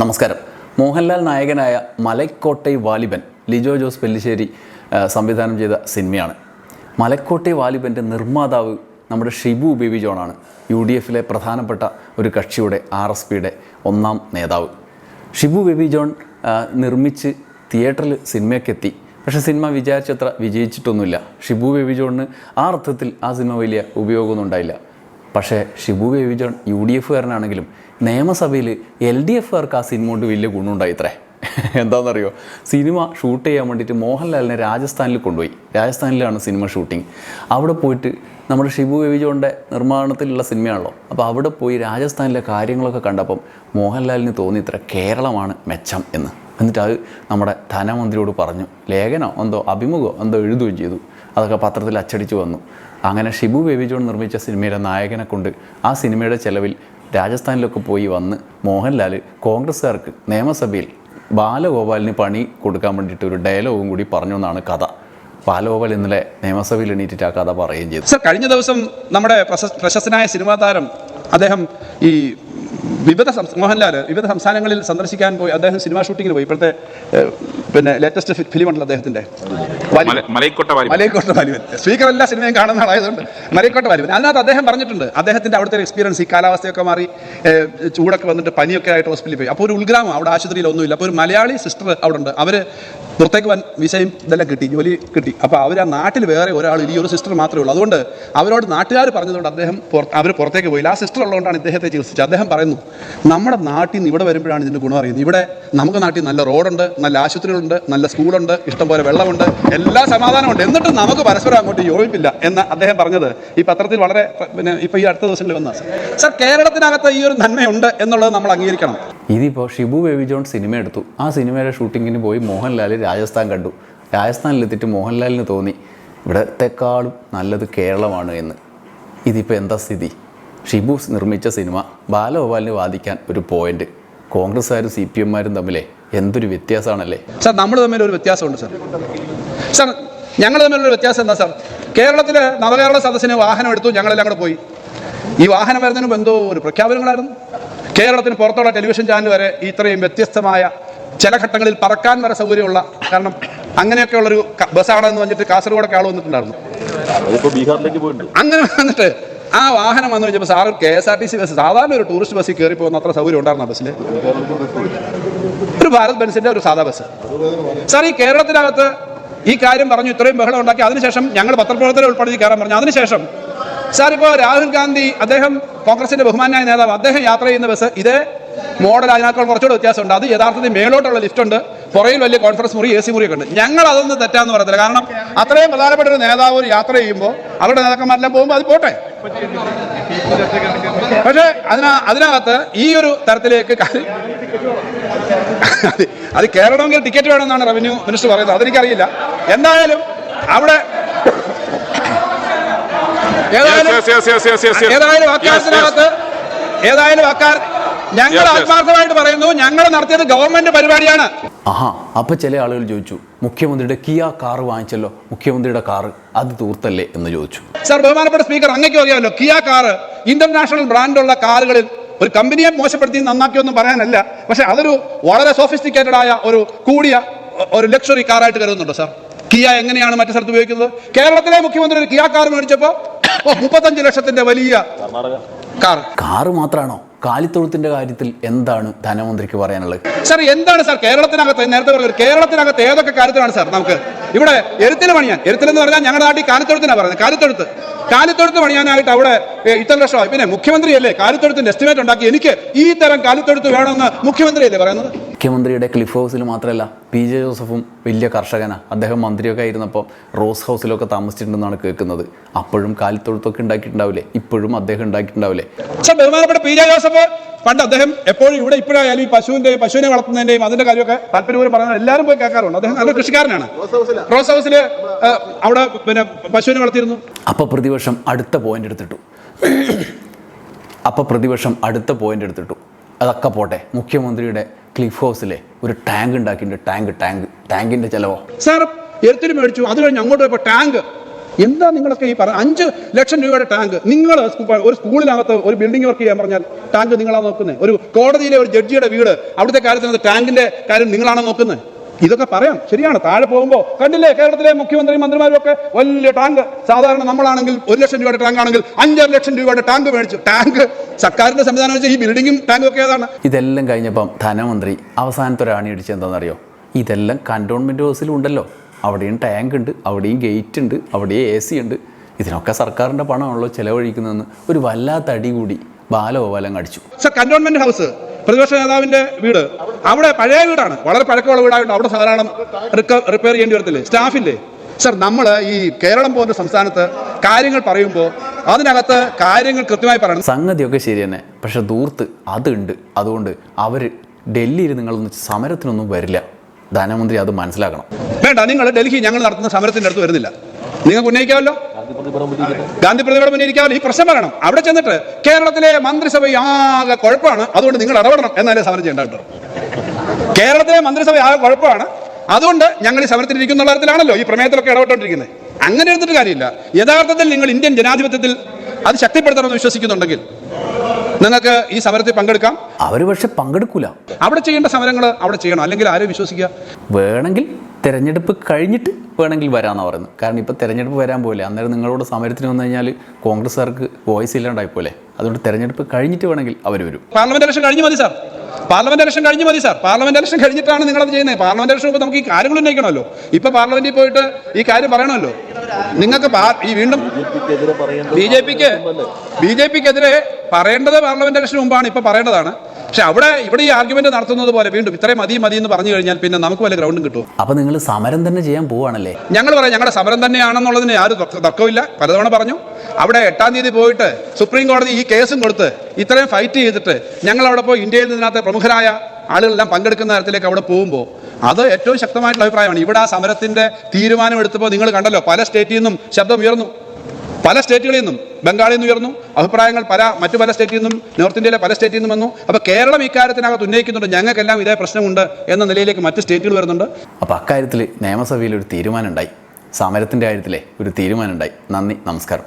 നമസ്കാരം. മോഹൻലാൽ നായകനായ മലക്കോട്ടൈ വാലിബൻ ലിജോ ജോസ് പെല്ലിശ്ശേരി സംവിധാനം ചെയ്ത സിനിമയാണ്. മലക്കോട്ടൈ വാലിബന്റെ നിർമ്മാതാവ് നമ്മുടെ ഷിബു ബേബി ജോണാണ്. യു ഡി എഫിലെ പ്രധാനപ്പെട്ട ഒരു കക്ഷിയുടെ ആർ എസ് പിയുടെ ഒന്നാം നേതാവ്. ഷിബു ബേബി ജോൺ നിർമ്മിച്ച് തിയേറ്ററിൽ സിനിമയൊക്കെ എത്തി. പക്ഷേ സിനിമ വിചാരിച്ചത്ര വിജയിച്ചിട്ടൊന്നുമില്ല. ഷിബു ബേബി ജോണിന് ആ അർത്ഥത്തിൽ ആ സിനിമ വലിയ ഉപയോഗമൊന്നും ഉണ്ടായില്ല. പക്ഷേ ഷിബു ബേബി ജോൺ യു ഡി എഫുകാരനാണെങ്കിലും നിയമസഭയിൽ എൽ ഡി എഫുകാർക്ക് ആ സിനിമ കൊണ്ട് വലിയ ഗുണമുണ്ടായിത്രേ എന്താണെന്നറിയോ സിനിമ ഷൂട്ട് ചെയ്യാൻ വേണ്ടിയിട്ട് മോഹൻലാലിനെ രാജസ്ഥാനിൽ കൊണ്ടുപോയി. രാജസ്ഥാനിലാണ് സിനിമ ഷൂട്ടിംഗ് അവിടെ പോയിട്ട് നമ്മുടെ ഷിബു ബേബിജോണിന്റെ നിർമ്മാണത്തിലുള്ള സിനിമയാണല്ലോ. അപ്പോൾ അവിടെ പോയി രാജസ്ഥാനിലെ കാര്യങ്ങളൊക്കെ കണ്ടപ്പം മോഹൻലാലിന് തോന്നി ഇത്ര കേരളമാണ് മെച്ചം എന്ന്. എന്നിട്ട് അത് നമ്മുടെ ധനമന്ത്രിയോട് പറഞ്ഞു. ലേഖനോ എന്തോ അഭിമുഖമോ എന്തോ എഴുതുകയും ചെയ്തു. അതൊക്കെ പത്രത്തിൽ അച്ചടിച്ചു വന്നു. അങ്ങനെ ഷിബു ബേബി ജോൺ നിർമ്മിച്ച സിനിമയുടെ നായകനെ കൊണ്ട് ആ സിനിമയുടെ ചെലവിൽ രാജസ്ഥാനിലൊക്കെ പോയി വന്ന് മോഹൻലാൽ കോൺഗ്രസ്സുകാർക്ക് നിയമസഭയിൽ ബാലഗോപാലിന് പണി കൊടുക്കാൻ വേണ്ടിയിട്ട് ഒരു ഡയലോഗും കൂടി പറഞ്ഞു എന്നാണ് കഥ. ബാലഗോപാൽ ഇന്നലെ നിയമസഭയിൽ എണീറ്റിട്ട് ആ കഥ പറയുകയും ചെയ്തു. സർ കഴിഞ്ഞ ദിവസം നമ്മുടെ പ്രശസ്തനായ സിനിമാ താരം അദ്ദേഹം ഈ വിവിധ മോഹൻലാൽ വിവിധ സംസ്ഥാനങ്ങളിൽ സന്ദർശിക്കാൻ പോയി. അദ്ദേഹം സിനിമാ ഷൂട്ടിങ്ങിന് പോയി. ഇപ്പോഴത്തെ പിന്നെ ലേറ്റസ്റ്റ് ഫിലിം ഉണ്ടല്ലോ അദ്ദേഹത്തിന്റെ മലയക്കോട്ട വാലിവൻ സ്പീക്കർ എല്ലാ സിനിമയും കാണുന്ന ആളായതുകൊണ്ട് മലയക്കോട്ട വാലിവൻ അതിനകത്ത് അദ്ദേഹം പറഞ്ഞിട്ടുണ്ട്. അദ്ദേഹത്തിന്റെ അവിടുത്തെ എക്സ്പീരിയൻസ് ഈ കാലാവസ്ഥയൊക്കെ മാറി ചൂടൊക്കെ വന്നിട്ട് പനിയൊക്കെ ആയിട്ട് ഹോസ്പിറ്റലിൽ പോയി. അപ്പോൾ ഒരു ഉൾഗ്രാമം അവിടെ ആശുപത്രിയിൽ ഒന്നുമില്ല. അപ്പോൾ ഒരു മലയാളി സിസ്റ്റർ അവിടെ ഉണ്ട്. അവർ പുറത്തേക്ക് വൻ വിസയും ഇതെല്ലാം കിട്ടി ജോലി കിട്ടി. അപ്പോൾ അവർ ആ നാട്ടിൽ വേറെ ഒരാൾ ഈ ഒരു സിസ്റ്റർ മാത്രമേ ഉള്ളൂ. അതുകൊണ്ട് അവരോട് നാട്ടുകാർ പറഞ്ഞതുകൊണ്ട് അദ്ദേഹം അവർ പുറത്തേക്ക് പോയില്ല. ആ സിസ്റ്റർ ഉള്ളതുകൊണ്ടാണ് ഇദ്ദേഹത്തെ ചികിത്സിച്ചത്. അദ്ദേഹം പറയുന്നു നമ്മുടെ നാട്ടിൽ നിന്ന് ഇവിടെ വരുമ്പോഴാണ് ഇതിന്റെ ഗുണം അറിയുന്നത്. ഇവിടെ നമുക്ക് നാട്ടിൽ നല്ല റോഡുണ്ട് നല്ല ആശുപത്രികളുണ്ട് നല്ല സ്കൂളുണ്ട് ഇഷ്ടംപോലെ വെള്ളമുണ്ട് എല്ലാ സമാധാനമുണ്ട്. എന്നിട്ടും നമുക്ക് പരസ്പരം അങ്ങോട്ട് യോജിപ്പില്ല. എന്ന് അദ്ദേഹം പറഞ്ഞത് ഈ പത്രത്തിൽ വളരെ പിന്നെ ഇപ്പോൾ ഈ അടുത്ത ദിവസങ്ങളിൽ വന്ന സർ കേരളത്തിനകത്ത് ഈ ഒരു നന്മയുണ്ട് എന്നുള്ളത് നമ്മൾ അംഗീകരിക്കണം. ഇതിപ്പോൾ ഷിബു ബേബി ജോൺ സിനിമ എടുത്തു. ആ സിനിമയുടെ ഷൂട്ടിങ്ങിന് പോയി മോഹൻലാൽ രാജസ്ഥാൻ കണ്ടു. രാജസ്ഥാനിലെത്തിയിട്ട് മോഹൻലാലിന് തോന്നി ഇവിടത്തെക്കാളും നല്ലത് കേരളമാണ് എന്ന്. ഇതിപ്പോൾ എന്താ സ്ഥിതി? ഷിബു നിർമ്മിച്ച സിനിമ ബാലഗോപാലിന് വാദിക്കാൻ ഒരു പോയിന്റ് കോൺഗ്രസ്സുകാരും സി പി എമ്മാരും തമ്മിലെ എന്തൊരു വ്യത്യാസമാണല്ലേ? സാർ നമ്മൾ തമ്മിൽ ഒരു വ്യത്യാസമുണ്ട് സാർ. സാർ ഞങ്ങൾ തമ്മിലുള്ള വ്യത്യാസം എന്താ സാർ? കേരളത്തിലെ നവകേരള സദസ്സിന് വാഹനം എടുത്തു ഞങ്ങളെല്ലാം കൂടെ പോയി. ഈ വാഹനം വരുന്നതിന് എന്തോ ഒരു പ്രഖ്യാപനങ്ങളായിരുന്നു. കേരളത്തിന് പുറത്തുള്ള ടെലിവിഷൻ ചാനൽ വരെ ഇത്രയും വ്യത്യസ്തമായ ചില ഘട്ടങ്ങളിൽ പറക്കാൻ വരെ സൗകര്യമുള്ള കാരണം അങ്ങനെയൊക്കെയുള്ളൊരു ക- ബസ്സാണെന്ന് പറഞ്ഞിട്ട് കാസർഗോഡൊക്കെ ആൾ വന്നിട്ടുണ്ടായിരുന്നു. അങ്ങനെ വന്നിട്ട് ആ വാഹനം വന്നു കഴിഞ്ഞപ്പോൾ sir K S R T C bus സാധാരണ ഒരു ടൂറിസ്റ്റ് ബസ്സിൽ കയറി പോകുന്ന അത്ര സൗകര്യം ഉണ്ടായിരുന്നു ആ ബസ്സിൽ ഒരു ഭാരത് ബൻസിന്റെ ഒരു സാധാ ബസ്. സാർ ഈ കേരളത്തിനകത്ത് ഈ കാര്യം പറഞ്ഞു ഇത്രയും ബഹളം ഉണ്ടാക്കി അതിനുശേഷം ഞങ്ങൾ പത്രപ്രവർത്തകരെ ഉൾപ്പെടുത്തി കയറാൻ പറഞ്ഞു. അതിനുശേഷം സാർ ഇപ്പോൾ രാഹുൽ ഗാന്ധി അദ്ദേഹം കോൺഗ്രസിന്റെ ബഹുമാനായ നേതാവ് അദ്ദേഹം യാത്ര ചെയ്യുന്ന ബസ് ഇതേ മോഡൽ അതിനേക്കാൾ കുറച്ചുകൂടെ വ്യത്യാസമുണ്ട്. അത് യഥാർത്ഥത്തിൽ മേലോട്ടുള്ള ലിഫ്റ്റ് ഉണ്ട്. പുറയിൽ വലിയ കോൺഫറൻസ് മുറി എ സി മുറിയൊക്കെ ഉണ്ട്. ഞങ്ങൾ അതൊന്നും തെറ്റാന്ന് പറയത്തില്ല. കാരണം അത്രയും പ്രധാനപ്പെട്ട ഒരു നേതാവ് ഒരു യാത്ര ചെയ്യുമ്പോൾ അവരുടെ നേതാക്കന്മാരെല്ലാം പോകുമ്പോൾ അത് പോട്ടെ. പക്ഷേ അതിനാ അതിനകത്ത് ഈ ഒരു തരത്തിലേക്ക് അത് കയറണമെങ്കിൽ ടിക്കറ്റ് വേണമെന്നാണ് റവന്യൂ മിനിസ്റ്റർ പറയുന്നത്. അതെനിക്കറിയില്ല. എന്തായാലും അവിടെ ഏതായാലും. ഏതായാലും അക്കാര്യത്തിനകത്ത് ഏതായാലും അക്കാർ ഞങ്ങൾ. ആത്മാർത്ഥമായിട്ട് പറയുന്നു ഞങ്ങൾ നടത്തിയത് ഗവൺമെന്റ് പരിപാടിയാണ്. ആഹാ അപ്പോൾ ചില ആളുകൾ ചോദിച്ചു മുഖ്യമന്ത്രിയുടെ കിയ കാർ വാങ്ങിച്ചല്ലോ മുഖ്യമന്ത്രിയുടെ കാർ അത് തൂർത്തല്ലേ എന്ന് ചോദിച്ചു. സാർ ബഹുമാനപ്പെട്ട സ്പീക്കർ അങ്ങേക്കും അറിയാമല്ലോ കിയ കാർ ഇന്റർനാഷണൽ ബ്രാൻഡുള്ള കാറുകളിൽ ഒരു കമ്പനിയെ മോശപ്പെടുത്തി നന്നാക്കിയൊന്നും പറയാനല്ല പക്ഷെ അതൊരു വളരെ സോഫിസ്റ്റിക്കേറ്റഡ് ആയ ഒരു കൂടിയ ഒരു ലക്ഷറി കാറായിട്ട് കരുതുന്നുണ്ടോ സാർ? കിയ എങ്ങനെയാണ് മറ്റു സ്ഥലത്ത് ഉപയോഗിക്കുന്നത്? കേരളത്തിലെ മുഖ്യമന്ത്രി ഒരു കിയ കാർ മേടിച്ചപ്പോ മുപ്പത്തഞ്ച് ലക്ഷത്തിന്റെ വലിയ കാർ. കാറ് മാത്രമാണോ കാലിത്തൊഴുത്തിന്റെ കാര്യത്തിൽ എന്താണ് ധനമന്ത്രിക്ക് പറയാനുള്ളത്? സാർ എന്താണ് സാർ കേരളത്തിനകത്ത് നേരത്തെ പറഞ്ഞത്? കേരളത്തിനകത്ത് ഏതൊക്കെ കാര്യത്തിലാണ് സാർ നമുക്ക്? ഇവിടെ എരുത്തിൽ പണിയാൻ. എരുത്തിൽ എന്ന് പറഞ്ഞാൽ ഞങ്ങളുടെ നാട്ടിൽ കാലിത്തൊഴുത്തിനാണ് പറയുന്നത്. കാലിത്തൊഴുത്ത്. കാലിത്തൊഴുത്ത് പണിയാനായിട്ട് അവിടെ ഇത്ര ലക്ഷമായി പിന്നെ മുഖ്യമന്ത്രിയല്ലേ കാലിത്തൊഴുത്തിന്റെ എസ്റ്റിമേറ്റ് ഉണ്ടാക്കി? എനിക്ക് ഈ തരം കാലിത്തൊഴുത്ത് വേണമെന്ന് മുഖ്യമന്ത്രിയല്ലേ പറയുന്നത്? മുഖ്യമന്ത്രിയുടെ ക്ലിഫ് ഹൗസിൽ മാത്രമല്ല പി ജെ ജോസഫും വലിയ കർഷകനാണ് അദ്ദേഹം മന്ത്രിയൊക്കെ ആയിരുന്നപ്പോൾ റോസ് ഹൗസിലൊക്കെ താമസിച്ചിട്ടുണ്ടെന്നാണ് കേൾക്കുന്നത്. അപ്പോഴും കാലിത്തൊഴുത്തൊക്കെ ഉണ്ടാക്കിയിട്ടുണ്ടാവില്ലേ? ഇപ്പോഴും അദ്ദേഹം ഉണ്ടാക്കിയിട്ടുണ്ടാവില്ലേ? ബഹുമാനപ്പെട്ട പി ജെ ജോസഫ് പണ്ട് അദ്ദേഹം എപ്പോഴും ഇവിടെ ഇപ്പോഴായാലും ഈ പശുവിന്റെ പശുവിനെ വളർത്തുന്നതിന്റെയും അതിന്റെ കാര്യമൊക്കെ താല്പര്യപൂർവം പറഞ്ഞാൽ എല്ലാവരും പോയി കേൾക്കാറുണ്ട്. അദ്ദേഹം നല്ല കൃഷിക്കാരനാണ്. റോസ് ഹൗസിൽ അവിടെ പിന്നെ പശുവിനെ വളർത്തിയിരുന്നു. അപ്പൊ പ്രതിപക്ഷം അടുത്ത പോയിന്റ് എടുത്തിട്ടു. അപ്പൊ പ്രതിപക്ഷം അടുത്ത പോയിന്റ് എടുത്തിട്ടു. അതൊക്കെ പോട്ടെ മുഖ്യമന്ത്രിയുടെ ക്ലിഫ് ഹൗസിലെ ഒരു ടാങ്ക് ഉണ്ടാക്കിയിട്ടുണ്ട്. ടാങ്ക് ടാങ്ക് ടാങ്കിന്റെ ചെലവോ? സാർ എരുത്തിന് മേടിച്ചു. അത് കഴിഞ്ഞ് അങ്ങോട്ട് പോയപ്പോൾ ടാങ്ക് എന്താ നിങ്ങളൊക്കെ ഈ പറഞ്ഞ അഞ്ച് ലക്ഷം രൂപയുടെ ടാങ്ക് നിങ്ങൾ ഒരു സ്കൂളിനകത്ത് ഒരു ബിൽഡിംഗ് വർക്ക് ചെയ്യാൻ പറഞ്ഞാൽ ടാങ്ക് നിങ്ങളാണ് നോക്കുന്നത് ഒരു കോടതിയിലെ ഒരു ജഡ്ജിയുടെ വീട് അവിടുത്തെ കാര്യത്തിനകത്ത് ടാങ്കിന്റെ കാര്യം നിങ്ങളാണ് നോക്കുന്നത് ഇതൊക്കെ പറയാം. ശരിയാണ്. താഴെ പോകുമ്പോൾ കണ്ടില്ലേ കേരളത്തിലെ മുഖ്യമന്ത്രി മന്ത്രിമാരും ഒക്കെ വലിയ ടാങ്ക്. സാധാരണ നമ്മളാണെങ്കിൽ ഒരു ലക്ഷം രൂപയുടെ ടാങ്ക് ആണെങ്കിൽ അഞ്ചര ലക്ഷം രൂപയുടെ ടാങ്ക് മേടിച്ചു. ടാങ്ക് സർക്കാരിന്റെ സംവിധാനം വെച്ചാൽ ഈ ബിൽഡിങ്ങും ടാങ്കും ഒക്കെ ഏതാണ്? ഇതെല്ലാം കഴിഞ്ഞപ്പം ധനമന്ത്രി അവസാനത്തെ ഒരു ആണി അടിച്ചത് എന്താണെന്നറിയോ? ഇതെല്ലാം കണ്ടോൺമെന്റ് ഹൗസിലും ഉണ്ടല്ലോ. അവിടെയും ടാങ്ക് ഉണ്ട് അവിടെയും ഗേറ്റ് ഉണ്ട് അവിടെയും എ സി ഉണ്ട്. ഇതിനൊക്കെ സർക്കാരിന്റെ പണമാണല്ലോ ചിലവഴിക്കുന്നതെന്ന് ഒരു വല്ലാത്ത അടി കൂടി ബാലഗോപാലം അടിച്ചു. Sir cantonment house. പ്രതിപക്ഷ നേതാവിന്റെ വീട്. അവിടെ പഴയ വീടാണ്. വളരെ പഴക്കമുള്ള വീടായിട്ട് അവിടെ സാധാരണ റിപ്പയർ ചെയ്യേണ്ടി വരത്തില്ലേ? സ്റ്റാഫില്ലേ സർ നമ്മൾ ഈ കേരളം പോകുന്ന സംസ്ഥാനത്ത് കാര്യങ്ങൾ പറയുമ്പോൾ അതിനകത്ത് കാര്യങ്ങൾ കൃത്യമായി പറയണം. സംഗതിയൊക്കെ ശരി തന്നെ. പക്ഷെ ദൂർത്ത് അതുണ്ട്. അതുകൊണ്ട് അവർ ഡൽഹിയിൽ നിങ്ങളൊന്നും സമരത്തിനൊന്നും വരില്ല. ധനമന്ത്രി അത് മനസ്സിലാക്കണം. വേണ്ട നിങ്ങൾ ഡൽഹി ഞങ്ങൾ നടത്തുന്ന സമരത്തിന്റെ അടുത്ത് വരുന്നില്ല. നിങ്ങൾക്ക് ഉന്നയിക്കാമല്ലോ? ഗാന്ധി പ്രതിഭയുടെ ഉന്നയിക്കാമല്ലോ ഈ പ്രശ്നം പറയണം. അവിടെ ചെന്നിട്ട് കേരളത്തിലെ മന്ത്രിസഭ ആകെ കുഴപ്പമാണ്. അതുകൊണ്ട് നിങ്ങൾ ഇടപെടണം എന്നാലേ സമരം ചെയ്യേണ്ട കേട്ടോ. കേരളത്തിലെ മന്ത്രിസഭ ആകെ കുഴപ്പമാണ്. അതുകൊണ്ട് ഞങ്ങൾ ഈ സമരത്തിലിരിക്കുന്ന കാര്യത്തിലാണല്ലോ തരത്തിലാണല്ലോ ഈ പ്രമേയത്തിലൊക്കെ ഇടപെട്ടോണ്ടിരിക്കുന്നത്. അങ്ങനെ എടുത്തിട്ട് കാര്യമില്ല. യഥാർത്ഥത്തിൽ നിങ്ങൾ ഇന്ത്യൻ ജനാധിപത്യത്തിൽ അത് ശക്തിപ്പെടുത്തണമെന്ന് വിശ്വസിക്കുന്നുണ്ടെങ്കിൽ നിങ്ങൾക്ക് ഈ സമരത്തിൽ പങ്കെടുക്കാം. അവർ പക്ഷെ പങ്കെടുക്കൂല. അവിടെ ചെയ്യേണ്ട സമരങ്ങൾ അവിടെ ചെയ്യണം. അല്ലെങ്കിൽ ആരും വിശ്വസിക്കുക? വേണമെങ്കിൽ തിരഞ്ഞെടുപ്പ് കഴിഞ്ഞിട്ട് വേണമെങ്കിൽ വരാമെന്നാണ് പറയുന്നത്. കാരണം ഇപ്പോൾ തിരഞ്ഞെടുപ്പ് വരാൻ പോലെ അന്നേരം നിങ്ങളോട് സമരത്തിന് വന്നു കഴിഞ്ഞാൽ കോൺഗ്രസ്സുകാർക്ക് വോയിസ് ഇല്ലാണ്ടായി പോലെ അതുകൊണ്ട് തിരഞ്ഞെടുപ്പ് കഴിഞ്ഞിട്ട് വേണമെങ്കിൽ അവർ വരും. പാർലമെന്റ് ഇലക്ഷൻ കഴിഞ്ഞു മതി സാർ. പാർലമെന്റ് ഇലക്ഷൻ കഴിഞ്ഞു മതി സാർ. പാർലമെന്റ് ഇലക്ഷൻ കഴിഞ്ഞിട്ടാണ് നിങ്ങൾ അത് ചെയ്യുന്നത്. പാർലമെന്റ് ഇലക്ഷൻ മുമ്പ് നമുക്ക് ഈ കാര്യങ്ങൾ ഉന്നയിക്കണമല്ലോ. ഇപ്പൊ പാർലമെന്റിൽ പോയിട്ട് ഈ കാര്യം പറയണമല്ലോ. നിങ്ങൾക്ക് ഈ വീണ്ടും ബി ജെ പിക്ക് ബി ജെ പിക്കെതിരെ പറയേണ്ടത് പാർലമെന്റ് ഇലക്ഷൻ മുമ്പാണ്. ഇപ്പൊ പറയേണ്ടതാണ്. പക്ഷെ അവിടെ ഇവിടെ ഈ ആർഗ്യുമെന്റ് നടത്തുന്നത് പോലെ വീണ്ടും ഇത്രയും മതി മതി എന്ന് പറഞ്ഞു കഴിഞ്ഞാൽ പിന്നെ നമുക്ക് വല്ല ഗ്രൗണ്ടും കിട്ടും അപ്പൊ നിങ്ങൾ സമരം തന്നെ ചെയ്യാൻ പോവാണല്ലേ ഞങ്ങൾ പറയാം ഞങ്ങളുടെ സമരം തന്നെയാണെന്നുള്ളതിന് ആരും തർക്കമില്ല പലതവണ പറഞ്ഞു. അവിടെ എട്ടാം തീയതി പോയിട്ട് സുപ്രീം കോടതി ഈ കേസും കൊടുത്ത് ഇത്രയും ഫൈറ്റ് ചെയ്തിട്ട് ഞങ്ങൾ അവിടെ പോയി ഇന്ത്യയിൽ നിന്നാത്ത പ്രമുഖരായ ആളുകളെല്ലാം പങ്കെടുക്കുന്ന തരത്തിലേക്ക് അവിടെ പോകുമ്പോൾ അത് ഏറ്റവും ശക്തമായിട്ടുള്ള അഭിപ്രായമാണ്. ഇവിടെ ആ സമരത്തിന്റെ തീരുമാനം എടുത്തപ്പോൾ നിങ്ങൾ കണ്ടല്ലോ പല സ്റ്റേറ്റിൽ നിന്നും ശബ്ദം ഉയർന്നു. പല സ്റ്റേറ്റുകളിൽ നിന്നും ബംഗാളിൽ നിന്ന് ഉയർന്നു അഭിപ്രായങ്ങൾ പല മറ്റു പല സ്റ്റേറ്റിൽ നിന്നും നോർത്ത് ഇന്ത്യയിലെ പല സ്റ്റേറ്റിൽ നിന്നും വന്നു. അപ്പോൾ കേരളം ഇക്കാര്യത്തിനകത്ത് ഉന്നയിക്കുന്നുണ്ട് ഞങ്ങൾക്കെല്ലാം ഇതേ പ്രശ്നമുണ്ട് എന്ന നിലയിലേക്ക് മറ്റ് സ്റ്റേറ്റുകൾ വരുന്നുണ്ട്. അപ്പോൾ അക്കാര്യത്തിൽ നിയമസഭയിൽ ഒരു തീരുമാനമുണ്ടായി. സമരത്തിന്റെ കാര്യത്തിലെ ഒരു തീരുമാനമുണ്ടായി. നന്ദി നമസ്കാരം.